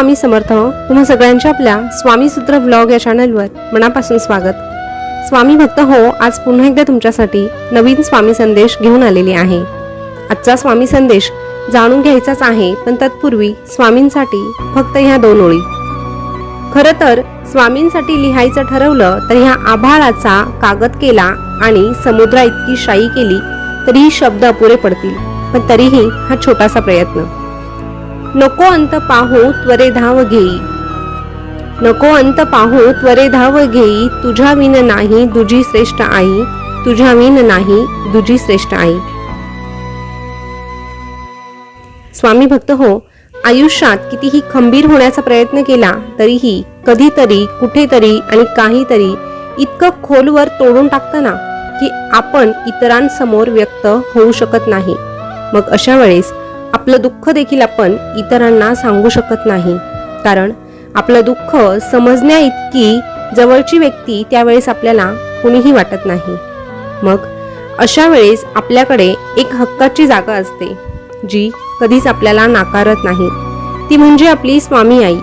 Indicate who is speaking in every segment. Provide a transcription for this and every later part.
Speaker 1: स्वामी समर्थ हो. तुम्हा सगळ्यांच्या आपल्या स्वामी सूत्र ब्लॉग या चॅनलवर मनापासून स्वागत. स्वामी भक्त हो आज पुन्हा एकदा तुमच्यासाठी नवीन स्वामी संदेश घेऊन आलेली आहे. आजचा स्वामी संदेश जाणून घ्यायचाच आहे पण तत्पूर्वी स्वामींसाठी फक्त ह्या दोन ओळी. खरं तर स्वामींसाठी लिहायचं ठरवलं तर ह्या आभाळाचा कागद केला आणि समुद्रा इतकी शाई केली तरीही शब्द अपुरे पडतील. पण तरीही हा छोटासा प्रयत्न. नको अंत पाहू त्वरे धाव घेई. नको अंत पाहू त्वरे धाव घेई तुझ्या विन नाही दुजी श्रेष्ठ आई. तुझ्या विन नाही दुजी श्रेष्ठ आई. स्वामी भक्त हो आयुष्यात कितीही खंबीर होण्याचा प्रयत्न केला तरीही कधीतरी कुठेतरी आणि काहीतरी इतकं खोलवर तोडून टाकताना की आपण इतरांसमोर व्यक्त होऊ शकत नाही. मग अशा वेळेस आपलं दुःख देखील आपण इतरांना सांगू शकत नाही. कारण आपलं दुःख समजण्या इतकी जवळची व्यक्ती त्यावेळेस आपल्याला कुणीही वाटत नाही. मग अशा वेळेस आपल्याकडे एक हक्काची जागा असते जी कधीच आपल्याला नाकारत नाही. ती म्हणजे आपली स्वामी आई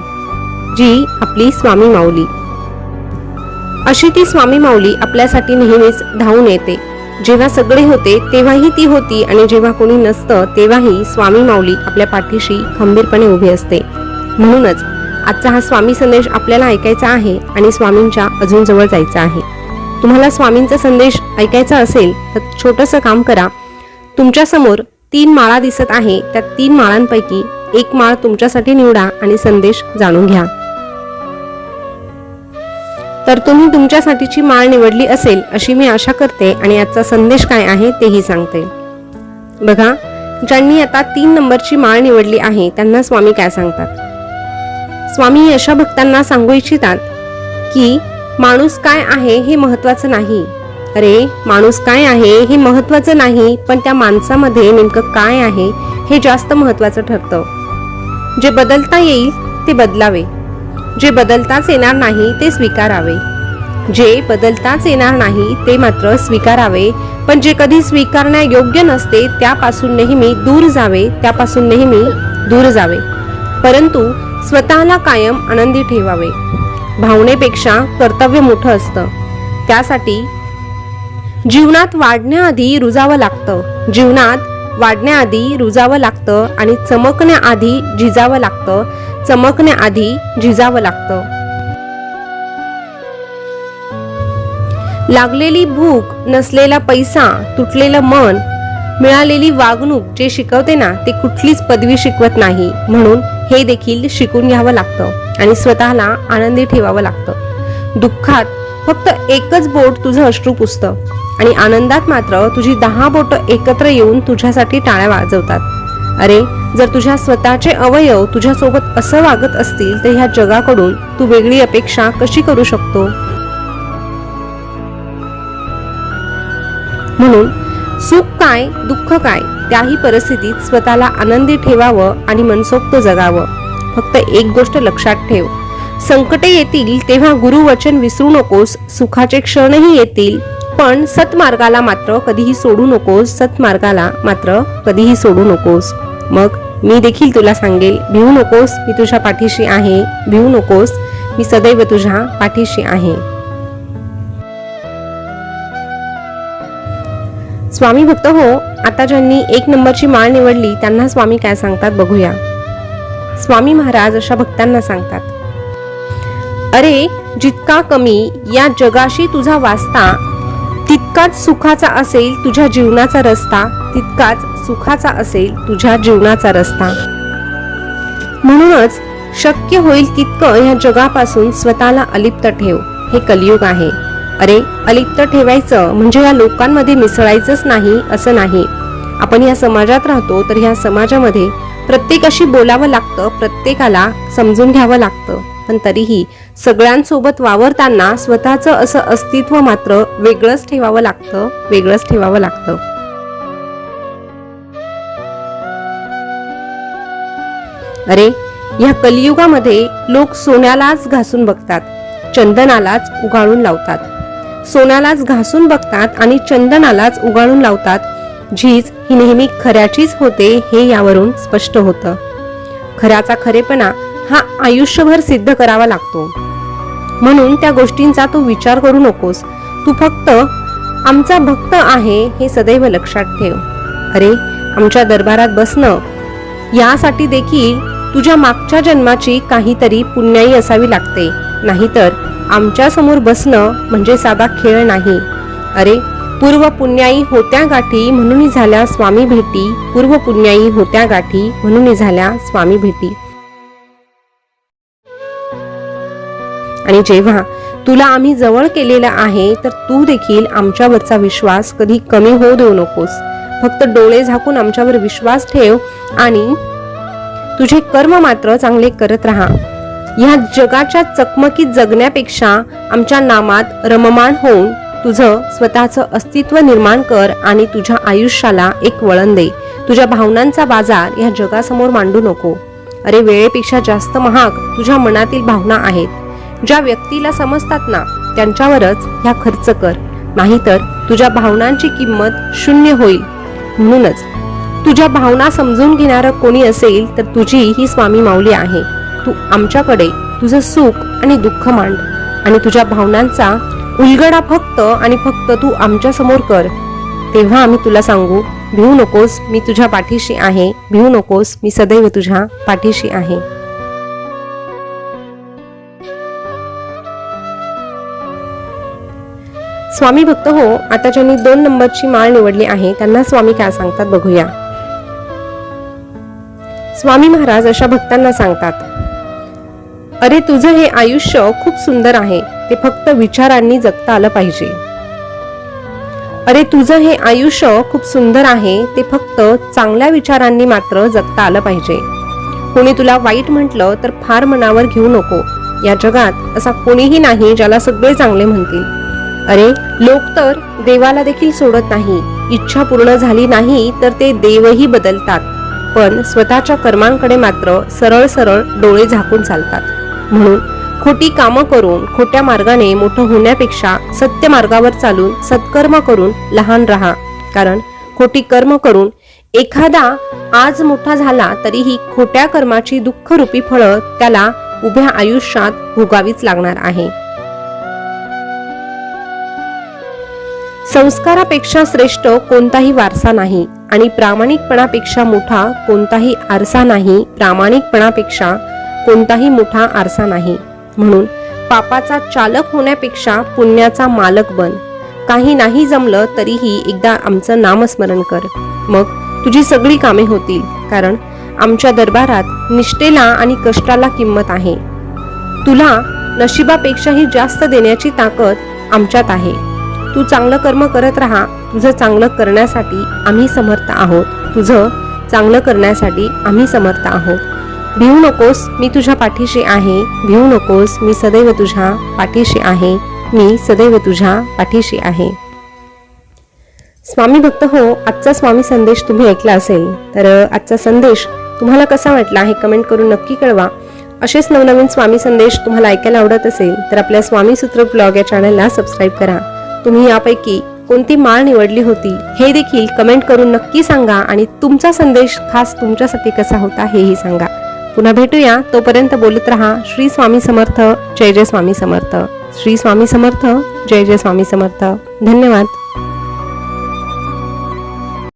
Speaker 1: जी आपली स्वामी माऊली. अशी ती स्वामी माऊली आपल्यासाठी नेहमीच धावून येते. जेव्हा सगळे होते तेव्हाही ती होती आणि जेव्हा कोणी नसतं तेव्हाही स्वामी माऊली आपल्या पाठीशी खंबीरपणे उभी असते. म्हणूनच आजचा हा स्वामी संदेश आपल्याला ऐकायचा आहे आणि स्वामींच्या अजून जवळ जायचा आहे. तुम्हाला स्वामींचा संदेश ऐकायचा असेल तर छोटंसं काम करा. तुमच्यासमोर तीन माळा दिसत आहे त्या तीन माळांपैकी एक माळ तुमच्यासाठी निवडा आणि संदेश जाणून घ्या. तर तुम्ही तुमच्यासाठीची माळ निवडली असेल अशी मी आशा करते आणि आजचा संदेश काय आहे तेही सांगते. बघा ज्यांनी आता तीन नंबरची माळ निवडली आहे त्यांना स्वामी काय सांगतात? स्वामी अशा भक्तांना सांगू इच्छितात की माणूस काय आहे हे महत्वाचं नाही. अरे माणूस काय आहे हे महत्वाचं नाही पण त्या माणसामध्ये नेमकं काय आहे हे जास्त महत्वाचं ठरतं. जे बदलता येईल ते बदलावे. जे बदलताच येणार नाही ते स्वीकारावे. जे बदलताच येणार नाही ते मात्र स्वीकारावे. पण जे कधी स्वीकारण्या योग्य नसते त्यापासून नेहमी दूर जावे त्यापासून नेहमी दूर जावे. परंतु स्वतःला कायम आनंदी ठेवावे. भावनेपेक्षा कर्तव्य मोठं असतं. त्यासाठी जीवनात वाढण्याआधी रुजावं लागतं. जीवनात वाढण्याआधी रुजावं लागतं आणि चमकण्याआधी झिजावं लागतं. चमकण्याआधी झिजावं लागतं. लागलेली भूक नसलेला पैसा तुटलेलं मन मिळालेली वागणूक जे शिकवते ना ते कुठलीच पदवी शिकवत नाही. म्हणून हे देखील शिकून घ्यावं लागतं आणि स्वतःला आनंदी ठेवावं लागतं. दुःखात फक्त एकच बोट तुझं अश्रू पुसतं आणि आनंदात मात्र तुझी दहा बोट एकत्र येऊन तुझ्यासाठी टाळ्या वाजवतात. अरे जर तुझ्या स्वतःचे अवयव तुझ्यासोबत असं वागत असतील तर ह्या जगाकडून तू वेगळी अपेक्षा कशी करू शकतो? म्हणून सुख काय दुःख काय त्याही परिस्थितीत स्वतःला आनंदी ठेवावं आणि मनसोक्त जगावं. फक्त एक गोष्ट लक्षात ठेव. संकटे येतील तेव्हा गुरुवचन विसरू नकोस सुखाचे क्षणही येतील पण सतमार्गाला मात्र कधीही सोडू नकोस सतमार्गाला मात्र कधीही सोडू नकोस. मग मी देखील तुला सांगेल भिवू नकोस मी तुझ्या पाठीशी आहे. भिवू नकोस मी सदैव तुझ्या पाठीशी आहे. स्वामी भक्त हो आता ज्यांनी एक नंबरची माळ निवडली त्यांना स्वामी काय सांगतात बघूया. स्वामी महाराज अशा भक्तांना सांगतात. अरे जितका कमी या जगाशी तुझा वास्ता तितकाच सुखाचा असेल तुझ्या जीवनाचा रस्ता तितकाच सुखाचा असेल तुझ्या जीवनाचा रस्ता. म्हणूनच शक्य होईल तितकं या जगापासून स्वतःला अलिप्त ठेव. हे कलियुग आहे. अरे अलिप्त ठेवायचं म्हणजे या लोकांमध्ये मिसळायचंच नाही असं नाही. आपण या समाजात राहतो तर ह्या समाजामध्ये प्रत्येकाशी बोलावं लागतं प्रत्येकाला समजून घ्यावं लागतं. पण तरीही सगळ्यांसोबत वावरताना स्वतःचं असं अस्तित्व मात्र वेगळंच ठेवावं लागतं वेगळंच ठेवावं लागतं. अरे या कलियुगामध्ये लोक सोन्यालाच घासून बघतात चंदनालाच उगाळून लावतात. सोन्यालाच घासून बघतात आणि चंदनालाच उगाळून लावतात झीज ही नेहमी खऱ्याचीच होते हे यावरून स्पष्ट होतं. खऱ्याचा खरेपणा हा आयुष्यभर सिद्ध करावा लागतो. म्हणून त्या गोष्टींचा तू विचार करू नकोस. तू फक्त आमचा भक्त आहे हे सदैव लक्षात ठेव. अरे आमच्या दरबारात बसणं यासाठी देखील तुझ्या मागच्या जन्माची काहीतरी पुण्याई असावी लागते. नाहीतर आमच्यासमोर बसणं म्हणजे साधा खेळ नाही. अरे पूर्व पुण्याई होत्या गाठी म्हणून झाल्या स्वामी भेटी. पूर्व पुण्याई होत्या गाठी म्हणून झाल्या स्वामी भेटी. आणि जेव्हा तुला आम्ही जवळ केलेलं आहे तर तू देखील आमच्यावरचा विश्वास कधी कमी होऊ देऊ नकोस. फक्त डोळे झाकून आमच्यावर विश्वास ठेव आणि तुझे कर्म मात्र चांगले करत राहा. ह्या जगाच्या चकमकीत जगण्यापेक्षा आमच्या नामात रममाण होऊन तुझं स्वतःचं अस्तित्व निर्माण कर आणि तुझ्या आयुष्याला एक वळण दे. तुझ्या भावनांचा बाजार या जगासमोर मांडू नको. अरे वेळेपेक्षा जास्त महाग तुझ्या मनातील भावना आहेत. ज्या व्यक्तीला समजतात ना त्यांच्यावरच ह्या खर्च कर. नाहीतर तुझ्या भावनांची किंमत शून्य होईल. म्हणूनच तुझ्या भावना समजून घेणारं कोणी असेल तर तुझी ही स्वामी माऊली आहे. तू आमच्याकडे तुझं सुख आणि दुःख मांड आणि तुझ्या भावनांचा उलगडा फक्त आणि फक्त तू आमच्यासमोर कर. तेव्हा आम्ही तुला सांगू भिवू नकोस मी तुझ्या पाठीशी आहे. भिवू नकोस मी सदैव तुझ्या पाठीशी आहे. स्वामी भक्त हो आता ज्यांनी दोन नंबरची माळ निवडली आहे त्यांना स्वामी काय सांगतात बघूया. स्वामी महाराज अशा भक्तांना सांगतात अरे तुझं हे आयुष्य खूप सुंदर आहे. ते फक्त विचारांनी जगता आलं पाहिजे. अरे तुझं हे आयुष्य खूप सुंदर आहे. ते फक्त चांगल्या विचारांनी मात्र जगता आलं पाहिजे. कोणी तुला वाईट म्हटलं तर फार मनावर घेऊ नको. या जगात असा कोणीही नाही ज्याला सगळे चांगले म्हणतील. अरे लोक तर देवाला देखील सोडत नाही. इच्छा पूर्ण झाली नाही तर ते देवही बदलतात. पण स्वतःच्या कर्मांकडे मात्र सरळ सरळ डोळे झाकून चालतात. म्हणून खोटी कामं करून खोट्या मार्गाने मोठं होण्यापेक्षा सत्य मार्गावर चालून सत्कर्म करून लहान राहा. कारण खोटी कर्म करून एखादा आज मोठा झाला तरीही खोट्या कर्माची दुःखरूपी फळं त्याला उभ्या आयुष्यात भोगावीच लागणार आहे. संस्कारापेक्षा श्रेष्ठ कोणताही वारसा नाही. आणि प्रामाणिकपणापेक्षा मोठा कोणताही आरसा नाही प्रामाणिकपणापेक्षा कोणताही मोठा आरसा नाही. म्हणून पापाचा चालक होण्यापेक्षा पुण्याचा मालक बन. काही नाही जमलं तरीही एकदा आमचं नामस्मरण कर. मग तुझी सगळी कामे होतील कारण आमच्या दरबारात निष्ठेला आणि कष्टाला किंमत आहे. तुला नशिबापेक्षाही जास्त देण्याची ताकद आमच्यात आहे. तू चांगलं कर्म करत राहा. तुझं चांगलं करण्यासाठी आम्ही समर्थ आहोत. तुझं चांगलं करण्यासाठी आम्ही समर्थ आहोत. भिवू नकोस मी तुझ्या पाठीशी आहे. भिवू नकोस मी सदैव तुझ्या पाठीशी आहे. मी सदैव तुझ्या पाठीशी आहे. स्वामी भक्त हो आजचा स्वामी संदेश तुम्ही ऐकला असेल. तर आजचा संदेश तुम्हाला कसा वाटला हे कमेंट करून नक्की कळवा. असेच नवनवीन स्वामी संदेश तुम्हाला ऐकायला आवडत असेल तर आपल्या स्वामी सूत्र ब्लॉग या चॅनलला सबस्क्राईब करा. तुम्ही यापैकी कोणती माळ निवडली होती हे देखील कमेंट करून नक्की सांगा आणि तुमचा संदेश खास तुमच्यासाठी कसा होता हेही सांगा. पुन्हा भेटूया. तोपर्यंत बोलत रहा. श्री स्वामी समर्थ. जय जय स्वामी समर्थ. श्री स्वामी समर्थ. जय जय स्वामी समर्थ. धन्यवाद.